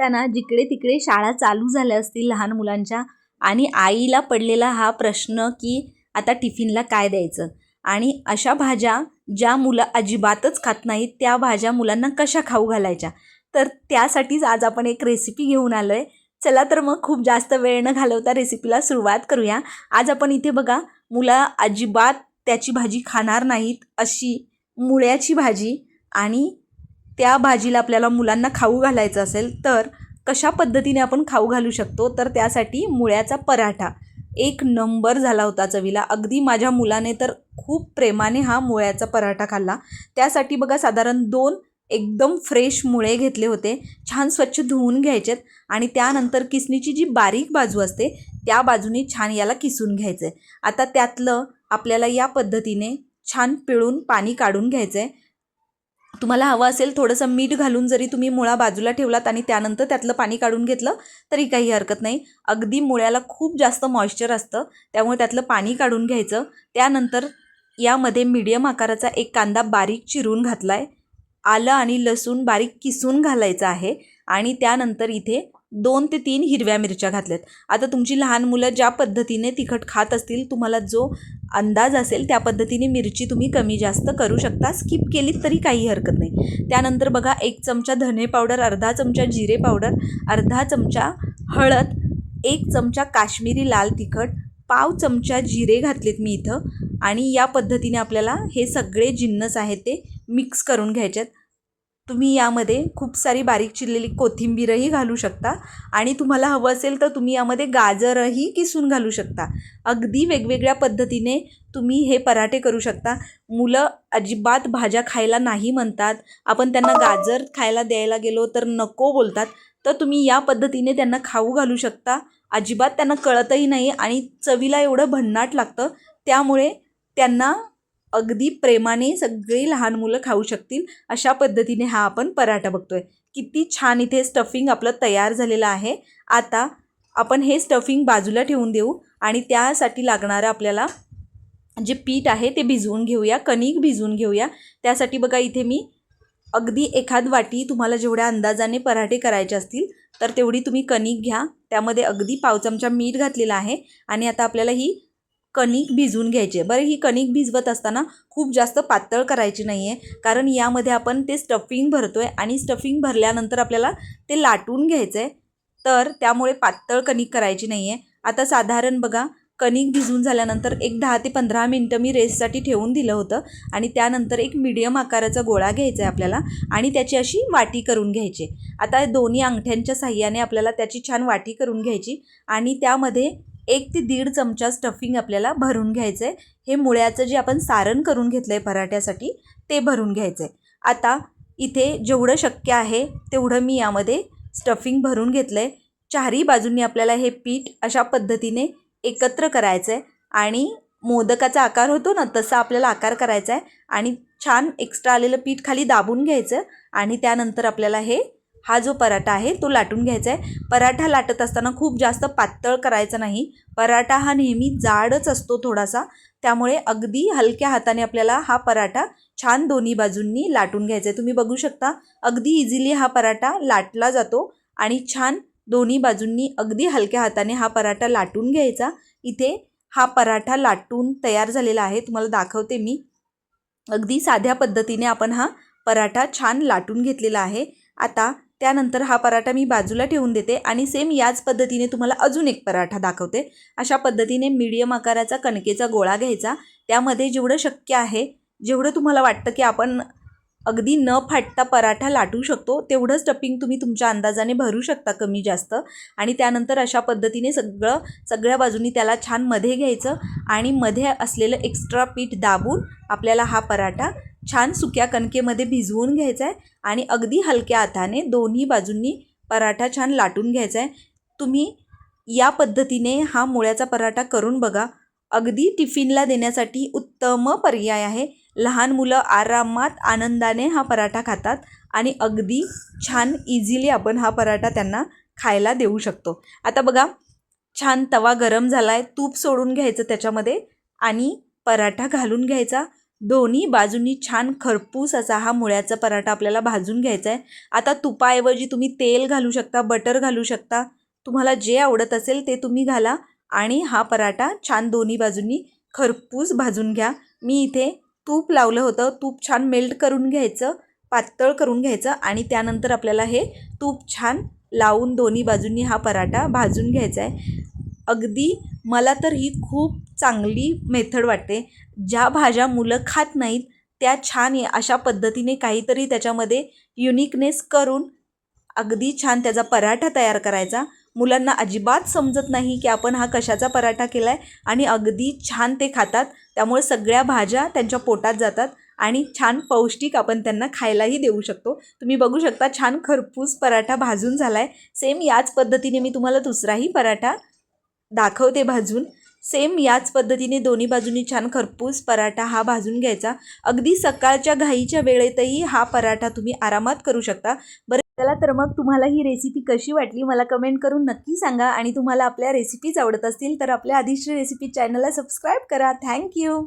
वाटताना जिकडे तिकडे शाळा चालू झाल्या असतील लहान मुलांच्या आणि आईला पडलेला हा प्रश्न की आता टिफिनला काय द्यायचं? आणि अशा भाज्या ज्या मुलं अजिबातच खात नाहीत त्या भाज्या मुलांना कशा खाऊ घालायच्या? तर त्यासाठीच आज आपण एक रेसिपी घेऊन आलो आहे चला तर मग खूप जास्त वेळ न घालवता रेसिपीला सुरुवात करूया. आज आपण इथे बघा मुलं अजिबात त्याची भाजी खाणार नाहीत अशी मुळ्याची भाजी आणि त्या भाजीला आपल्याला मुलांना खाऊ घालायचं असेल तर कशा पद्धतीने आपण खाऊ घालू शकतो? तर त्यासाठी मुळ्याचा पराठा. एक नंबर झाला होता चवीला. अगदी माझ्या मुलाने तर खूप प्रेमाने हा मुळ्याचा पराठा खाल्ला. त्यासाठी बघा साधारण दोन एकदम फ्रेश मुळे घेतले होते. छान स्वच्छ धुवून घ्यायचेत आणि त्यानंतर किसणीची जी बारीक बाजू असते त्या बाजूने छान याला किसून घ्यायचं आहे आता त्यातलं आपल्याला या पद्धतीने छान पिळून पाणी काढून घ्यायचं आहे तुम्हाला हवं असेल थोडंसं मीठ घालून जरी तुम्ही मुळा बाजूला ठेवलात आणि त्यानंतर त्यातलं पाणी काढून घेतलं तरी काही हरकत नाही. अगदी मुळ्याला खूप जास्त मॉइश्चर असतं त्यामुळे त्यातलं पाणी काढून घ्यायचं. त्यानंतर यामध्ये मीडियम आकाराचा एक कांदा बारीक चिरून घातला आहे आलं आणि लसूण बारीक किसून घालायचं आहे आणि त्यानंतर इथे दोन ते तीन हिरव्या मिरच्या घातल्यात. आता तुमची लहान मुलं ज्या पद्धतीने तिखट खात असतील तुम्हाला जो अंदाज असेल त्या पद्धतीने मिरची तुम्ही कमी जास्त करू शकता. स्किप केलीत तरी काही हरकत नाही. त्यानंतर बघा एक चमचा धने पावडर अर्धा चमचा जिरे पावडर अर्धा चमचा हळद एक चमचा काश्मीरी लाल तिखट पाव चमचा जिरे घातलेत मी इथं. आणि या पद्धतीने आपल्याला हे सगळे जिन्नस आहेत ते मिक्स करून घ्यायचे आहेत तुम्ही यामध्ये खूप सारी बारीक चिरलेली कोथिंबीरही घालू शकता. आणि तुम्हाला हवं असेल तर तुम्ही यामध्ये गाजरही किसून घालू शकता. अगदी वेगवेगळ्या पद्धतीने तुम्ही हे पराठे करू शकता. मुलं अजिबात भाज्या खायला नाही म्हणतात. आपण त्यांना गाजर खायला द्यायला गेलो तर नको बोलतात. तर तुम्ही या पद्धतीने त्यांना खाऊ घालू शकता. अजिबात त्यांना कळतही नाही आणि चवीला एवढं भन्नाट लागतं. त्यामुळे त्यांना अगदी प्रेमाने सगळी लहान मुलं खाऊ शकतील अशा पद्धतीने हा आपण पराठा बघतोय. किती छान इथे स्टफिंग आपलं तयार झालेलं आहे. आता आपण हे स्टफिंग बाजूला ठेवून देऊ आणि त्यासाठी लागणारं आपल्याला जे पीठ आहे ते भिजवून घेऊया कणिक भिजवून घेऊया. त्यासाठी बघा इथे मी अगदी एखाद वाटी तुम्हाला जेवढ्या अंदाजाने पराठे करायचे असतील तर तेवढी तुम्ही कणिक घ्या. त्यामध्ये अगदी पाव चमचा मीठ घातलेला आहे आणि आता आपल्याला ही कणिक भिजवून घ्यायचे. बरं ही कणिक भिजवत असताना खूप जास्त पातळ करायची नाही आहे कारण यामध्ये आपण ते स्टफिंग भरतो आहे आणि स्टफिंग भरल्यानंतर आपल्याला ते लाटून घ्यायचं आहे तर त्यामुळे पातळ कणिक करायची नाही आहे आता साधारण बघा कणिक भिजून झाल्यानंतर एक दहा ते पंधरा मिनटं मी रेस्टसाठी ठेवून दिलं होतं आणि त्यानंतर एक मीडियम आकाराचा गोळा घ्यायचा आहे आपल्याला आणि त्याची अशी वाटी करून घ्यायची. आता दोन्ही अंगठ्यांच्या साह्याने आपल्याला त्याची छान वाटी करून घ्यायची आणि त्यामध्ये एक ते दीड चमचा स्टफिंग आपल्याला भरून घ्यायचं आहे हे मुळ्याचं जे आपण सारण करून घेतलं आहे पराठ्यासाठी ते भरून घ्यायचं आहे आता इथे जेवढं शक्य आहे तेवढं मी यामध्ये स्टफिंग भरून घेतलं आहे चारही बाजूंनी आपल्याला हे पीठ अशा पद्धतीने एकत्र करायचं आहे आणि मोदकाचा आकार होतो ना तसा आपल्याला आकार करायचा आहे आणि छान एक्स्ट्रा आलेलं पीठ खाली दाबून घ्यायचं आणि त्यानंतर आपल्याला हे हा जो पराठा आहे तो लाटून घ्यायचा आहे. पराठा लाटत असताना खूप जास्त पातळ करायचा नाही. पराठा हा नेहमी जाडच असतो थोडासा. त्यामुळे अगदी हलक्या हाताने आपल्याला हा पराठा छान दोन्ही बाजूंनी लाटून घ्यायचा आहे. तुम्ही बघू शकता अगदी इझिली हा पराठा लाटला जातो आणि छान दोन्ही बाजूंनी अगदी हलक्या हाताने हा पराठा लाटून घ्यायचा. इथे हा पराठा लाटून तयार झालेला आहे. तुम्हाला दाखवते मी. अगदी साध्या पद्धतीने आपण हा पराठा छान लाटून घेतलेला आहे. आता त्यानंतर हा पराठा मी बाजूला ठेवून देते आणि सेम याच पद्धतीने तुम्हाला अजून एक पराठा दाखवते. अशा पद्धतीने मीडियम आकाराचा कणकेचा गोळा घ्यायचा. त्यामध्ये जेवढं शक्य आहे जेवढं तुम्हाला वाटतं की आपण अगदी न फाटता पराठा लाटू शकतो तेवढं स्टफिंग तुम्ही तुमच्या अंदाजाने भरू शकता कमी जास्त. आणि त्यानंतर अशा पद्धतीने सगळं सगळ्या बाजूनी त्याला छानमध्ये घ्यायचं आणि मध्ये असलेलं एक्स्ट्रा पीठ दाबून आपल्याला हा पराठा छान सुक्या कणकेमध्ये भिजवून घ्यायचा आहे आणि अगदी हलक्या हाताने दोन्ही बाजूंनी पराठा छान लाटून घ्यायचा आहे तुम्ही या पद्धतीने हा मुळ्याचा पराठा करून बघा. अगदी टिफिनला देण्यासाठी उत्तम पर्याय आहे. लहान मुलं आरामात आनंदाने हा पराठा खातात आणि अगदी छान इझिली आपण हा पराठा त्यांना खायला देऊ शकतो. आता बघा छान तवा गरम झाला आहे तूप सोडून घ्यायचं त्याच्यामध्ये आणि पराठा घालून घ्यायचा. दोन्ही बाजूंनी छान खरपूस असा हा मुळ्याचा पराठा आपल्याला भाजून घ्यायचा आहे. आता तुपाऐवजी तुम्ही तेल घालू शकता बटर घालू शकता. तुम्हाला जे आवडत असेल ते तुम्ही घाला आणि हा पराठा छान दोन्ही बाजूंनी खरपूस भाजून घ्या. मी इथे तूप लावलं होतं. तूप छान मेल्ट करून घ्यायचं पातळ करून घ्यायचं आणि त्यानंतर आपल्याला हे तूप छान लावून दोन्ही बाजूंनी हा पराठा भाजून घ्यायचा आहे. अगदी मला तर ही खूप चांगली मेथड वाटते. ज्या भाज्या मुलं खात नाहीत त्या छान अशा पद्धतीने काहीतरी त्याच्यामध्ये युनिकनेस करून अगदी छान त्याचा पराठा तयार करायचा. मुलांना अजिबात समजत नाही की आपण हा कशाचा पराठा केला आहे आणि अगदी छान ते खातात. त्यामुळे सगळ्या भाज्या त्यांच्या पोटात जातात आणि छान पौष्टिक आपण त्यांना खायलाही देऊ शकतो. तुम्ही बघू शकता छान खरपूस पराठा भाजून झाला आहे सेम याच पद्धतीने मी तुम्हाला दुसराही पराठा दाखवते भाजून. सेम याच पद्धतीने दोन्ही बाजूनी छान खरपूस पराठा हा भाजून घ्यायचा. अगदी सकाळच्या घाईच्या वेळेतही हा पराठा तुम्ही आरामात करू शकता. बरं चला तर मग तुम्हाला ही रेसिपी कशी वाटली मला कमेंट करून नक्की सांगा आणि तुम्हाला आपल्या रेसिपीज आवडत असतील तर आपल्या आधीश्री रेसिपी चॅनलला सबस्क्राईब करा. Thank you